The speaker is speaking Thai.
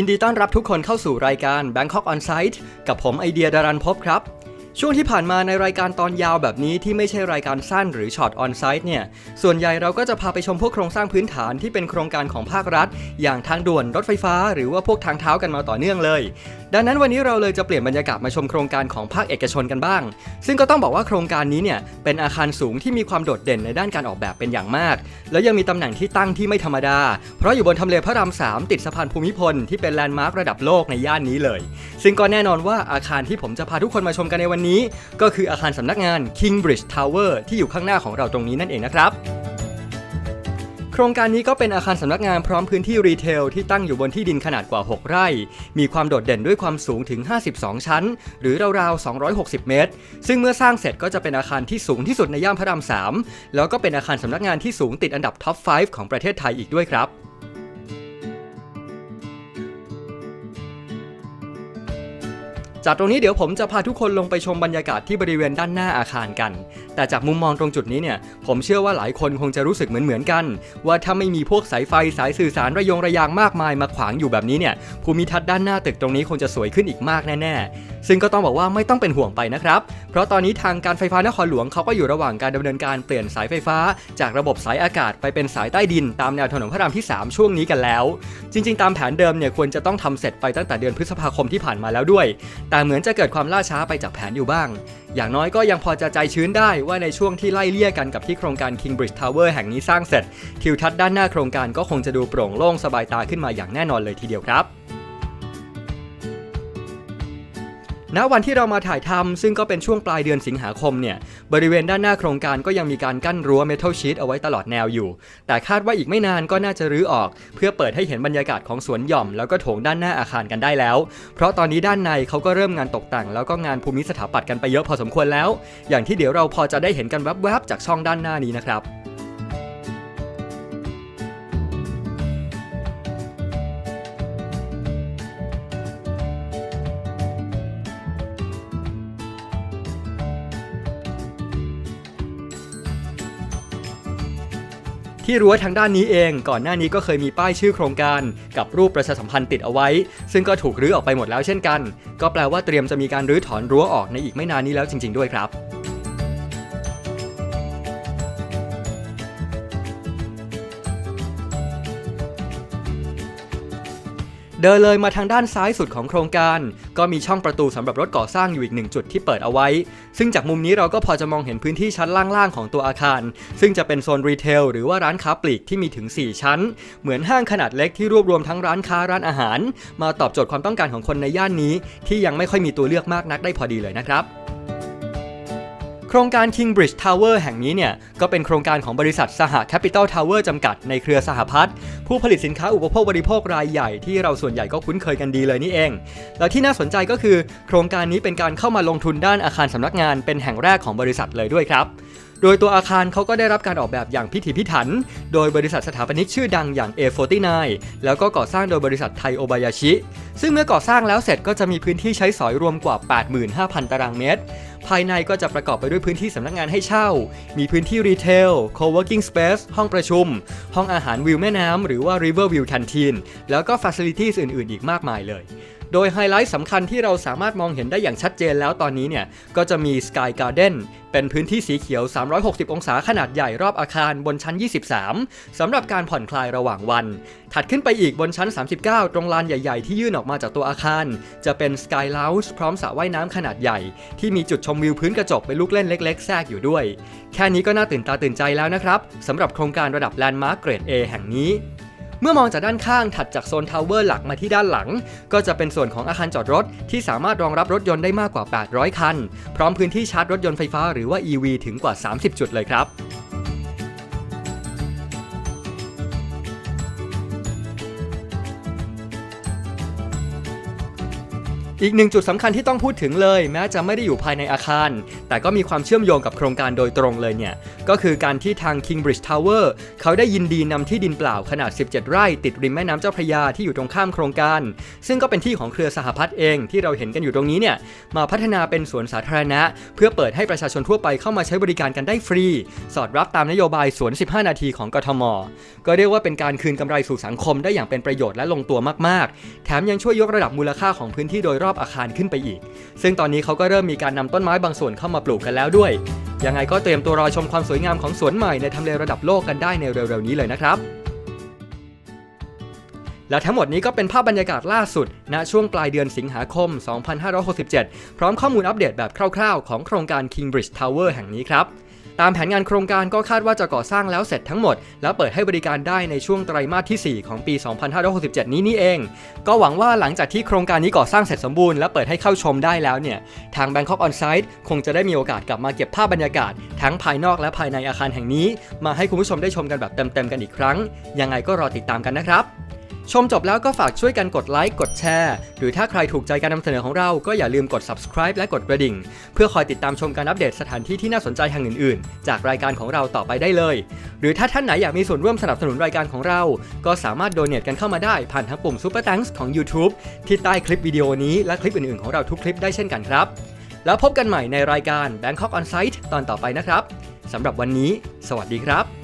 ยินดีต้อนรับทุกคนเข้าสู่รายการ Bangkok On Site กับผมไอเดียดารันพบครับ ช่วงที่ผ่านมาในรายการตอนยาวแบบนี้ที่ไม่ใช่รายการสั้นหรือช็อตออนไซต์เนี่ย ส่วนใหญ่เราก็จะพาไปชมพวกโครงสร้างพื้นฐานที่เป็นโครงการของภาครัฐ อย่างทางด่วนรถไฟฟ้า หรือว่าพวกทางเท้ากันมาต่อเนื่องเลย ดังนั้นวันนี้เราเลยจะเปลี่ยนบรรยากาศมาชมโครงการของภาคเอกชนกันบ้าง ซึ่งก็ต้องบอกว่าโครงการนี้เนี่ยเป็นอาคารสูงที่มีความโดดเด่นในด้านการออกแบบเป็นอย่างมาก แล้วยังมีตำแหน่งที่ตั้งที่ไม่ธรรมดา เพราะอยู่บนทำเลพระราม3ติดสะพานภูมิพลที่เป็นแลนด์มาร์คระดับโลกในย่านนี้เลย ซึ่งก็แน่นอนว่าอาคารที่ผมจะพาทุกคนมาชมกันในวันนี้ก็คืออาคารสำนักงาน Kingbridge Tower ที่อยู่ข้างหน้าของเราตรงนี้นั่นเองนะครับโครงการนี้ก็เป็นอาคารสำนักงานพร้อมพื้นที่รีเทลที่ตั้งอยู่บนที่ดินขนาดกว่า 6 ไร่ มีความโดดเด่นด้วยความสูงถึง 52 ชั้น หรือราวๆ 260 เมตร ซึ่งเมื่อสร้างเสร็จก็จะเป็นอาคารที่สูงที่สุดในย่านพระราม 3 แล้วก็เป็นอาคารสำนักงานที่สูงติดอันดับท็อป 5 ของประเทศไทยอีกด้วยครับ จากตรงนี้เดี๋ยวผมจะพาทุกคนลงไปชมบรรยากาศที่บริเวณด้านหน้าอาคารกัน แต่จากมุมมองตรงจุดนี้เนี่ย ผมเชื่อว่าหลายคนคงจะรู้สึกเหมือนๆกัน ว่าถ้าไม่มีพวกสายไฟสายสื่อสารระยงระยางมากมายมาขวางอยู่แบบนี้เนี่ย ภูมิทัศน์ด้านหน้าตึกตรงนี้คงจะสวยขึ้นอีกมากแน่ๆ ซึ่งก็ต้องบอกว่าไม่ต้องเป็นห่วงไปนะครับ เพราะตอนนี้ทางการไฟฟ้านครหลวงเขาก็อยู่ระหว่างการดำเนินการเปลี่ยนสายไฟฟ้า จากระบบสายอากาศไปเป็นสายใต้ดิน ตามแนวถนนพระรามที่ 3 ช่วงนี้กันแล้ว จริง ๆ ตามแผนเดิมเนี่ยควรจะต้องทำเสร็จไปตั้งแต่เดือนพฤษภาคมที่ผ่านมาแล้วด้วย แต่แต่เหมือนจะเกิดความล่าช้าไปจากแผนอยู่บ้าง อย่างน้อยก็ยังพอจะใจชื้นได้ว่าในช่วงที่ไล่เลี่ยกันกับที่โครงการ Kingbridge Tower แห่งนี้สร้างเสร็จ ทิวทัศน์ด้านหน้าโครงการก็คงจะดูโปร่งโล่งสบายตาขึ้นมาอย่างแน่นอนเลยทีเดียวครับ ณวันที่เรามาถ่ายทำซึ่งก็เป็นช่วงปลายเดือนสิงหาคมเนี่ย บริเวณด้านหน้าโครงการก็ยังมีการกั้นรั้วเมทัลชีตเอาไว้ตลอดแนวอยู่ แต่คาดว่าอีกไม่นานก็น่าจะรื้อออก เพื่อเปิดให้เห็นบรรยากาศของสวนหย่อม แล้วก็โถงด้านหน้าอาคารกันได้แล้ว เพราะตอนนี้ด้านในเขาก็เริ่มงานตกแต่งแล้วก็งานภูมิสถาปัตย์กันไปเยอะพอสมควรแล้ว อย่างที่เดี๋ยวเราพอจะได้เห็นกันแวบๆจากช่องด้านหน้านี้นะครับ ที่รั้วทางด้านนี้เอง ก่อนหน้านี้ก็เคยมีป้ายชื่อโครงการ กับรูปประชาสัมพันธ์ติดเอาไว้ ซึ่งก็ถูกรื้อออกไปหมดแล้วเช่นกัน ก็แปลว่าเตรียมจะมีการรื้อถอนรั้วออกในอีกไม่นานนี้แล้วจริง ๆ ด้วยครับ เดินเลยมาทางด้านซ้ายสุดของโครงการ ก็มีช่องประตูสำหรับรถก่อสร้างอยู่อีกหนึ่งจุดที่เปิดเอาไว้ ซึ่งจากมุมนี้เราก็พอจะมองเห็นพื้นที่ชั้นล่างๆของตัวอาคาร ซึ่งจะเป็นโซนรีเทลหรือว่าร้านค้าปลีกที่มีถึง 4 ชั้น เหมือนห้างขนาดเล็กที่รวบรวมทั้งร้านค้าร้านอาหาร มาตอบโจทย์ความต้องการของคนในย่านนี้ ที่ยังไม่ค่อยมีตัวเลือกมากนักได้พอดีเลยนะครับ โครงการ Kingbridge Tower แห่งนี้เนี่ย ก็เป็นโครงการของบริษัทสห Capital Tower จำกัดในเครือสหพัฒน์ผู้ผลิตสินค้าอุปโภคบริโภครายใหญ่ที่เราส่วนใหญ่ก็คุ้นเคยกันดีเลยนี่เอง แล้วที่น่าสนใจก็คือ โครงการนี้เป็นการเข้ามาลงทุนด้านอาคารสำนักงานเป็นแห่งแรกของบริษัทเลยด้วยครับ โดยตัวอาคารเขาก็ได้รับการออกแบบอย่างพิถีพิถัน โดยบริษัทสถาปนิกชื่อดังอย่าง A49 แล้วก็ก่อสร้างโดยบริษัทไทโอบายาชิ ซึ่งเมื่อก่อสร้างแล้วเสร็จก็จะมีพื้นที่ใช้สอยรวมกว่า 85,000 ตารางเมตร ภายในก็จะประกอบไปด้วยพื้นที่สำนักงานให้เช่า มีพื้นที่รีเทล co-working space ห้องประชุม ห้องอาหารวิวแม่น้ำหรือว่า river view canteen แล้วก็ facilities อื่น ๆ อีกมากมายเลย โดยไฮไลท์สำคัญที่เราสามารถมองเห็นได้อย่างชัดเจนแล้วตอนนี้เนี่ย ก็จะมี Sky Garden เป็นพื้นที่สีเขียว 360 องศาขนาดใหญ่รอบอาคารบนชั้น 23สำหรับการผ่อนคลายระหว่างวัน ถัดขึ้นไปอีกบนชั้น 39 ตรงลานใหญ่ ๆ ที่ยื่นออกมาจากตัวอาคาร จะเป็น Sky Lounge พร้อมสระว่ายน้ำขนาดใหญ่ ที่มีจุดชมวิวพื้นกระจกเป็นลูกเล่นเล็ก ๆ แทรกอยู่ด้วย แค่นี้ก็น่าตื่นตาตื่นใจแล้วนะครับสำหรับโครงการระดับแลนด์มาร์กเกรด A แห่งนี้ เมื่อมองจากด้านข้างถัดจากโซนทาวเวอร์หลักมาที่ด้านหลัง ก็จะเป็นส่วนของอาคารจอดรถ ที่สามารถรองรับรถยนต์ได้มากกว่า 800 คัน พร้อมพื้นที่ชาร์จรถยนต์ไฟฟ้าหรือว่า EV ถึงกว่า 30 จุดเลยครับ อีกหนึ่งจุดสำคัญที่ต้องพูดถึงเลย แม้จะไม่ได้อยู่ภายในอาคาร แต่ก็มีความเชื่อมโยงกับโครงการโดยตรงเลยเนี่ย ก็คือการที่ทาง Kingbridge Tower เขาได้ยินดีนำที่ดินเปล่าขนาด 17 ไร่ติดริมแม่น้ำเจ้าพระยาที่อยู่ตรงข้ามโครงการ ซึ่งก็เป็นที่ของเครือสหพัฒน์เองที่เราเห็นกันอยู่ตรงนี้เนี่ยมาพัฒนาเป็นสวนสาธารณะ เพื่อเปิดให้ประชาชนทั่วไปเข้ามาใช้บริการกันได้ฟรี สอดรับตามนโยบายสวน 15 นาทีของกทม ก็เรียกว่าเป็นการคืนกำไรสู่สังคมได้อย่างเป็นประโยชน์และลงตัวมากๆ แถมยังช่วยยกระดับมูลค่าของพื้นที่โดยรอบอบอาคารขึ้นไปอีก ซึ่งตอนนี้เขาก็เริ่มมีการนำต้นไม้บางส่วนเข้ามาปลูกกันแล้วด้วย ยังไงก็เตรียมตัวรอชมความสวยงามของสวนใหม่ในทำเลระดับโลกกันได้ในเร็วๆนี้เลยนะครับและทั้งหมดนี้ก็เป็นภาพบรรยากาศล่าสุด ณ ช่วงปลายเดือนสิงหาคม 2567 พร้อมข้อมูลอัปเดตแบบคร่าวๆ ของโครงการ Kingbridge Tower แห่งนี้ครับ ตามแผนงานโครงการก็คาดว่าจะก่อสร้างแล้วเสร็จทั้งหมด แล้วเปิดให้บริการได้ในช่วงไตรมาสที่ 4 ของปี 2567 นี้นี่เอง ก็หวังว่าหลังจากที่โครงการนี้ก่อสร้างเสร็จสมบูรณ์และเปิดให้เข้าชมได้แล้วเนี่ยทาง Bangkok On Site คงจะได้มีโอกาสกลับมาเก็บภาพบรรยากาศ ทั้งภายนอกและภายในอาคารแห่งนี้ มาให้คุณผู้ชมได้ชมกันแบบเต็มๆกันอีกครั้ง ยังไงก็รอติดตามกันนะครับ ชมจบแล้วก็ฝากช่วยกันกดไลค์กดแชร์ หรือถ้าใครถูกใจการนำเสนอของเราก็อย่าลืมกด subscribe และกดกระดิ่ง เพื่อคอยติดตามชมการอัปเดตสถานที่ที่น่าสนใจแห่งอื่น ๆ จากรายการของเราต่อไปได้เลย หรือถ้าท่านไหนอยากมีส่วนร่วมสนับสนุนรายการของเรา ก็สามารถโดเน a t กันเข้ามาได้ผ่านทางปุ่ม Super Thanks ของ YouTube ที่ใต้คลิปวิดีโอนี้และคลิปอื่น ๆ ของเราทุกคลิปได้เช่นกันครับ แล้วพบกันใหม่ในรายการ Bangkok On Site ตอนต่อไปนะครับสำหรับวันนี้ สวัสดีครับ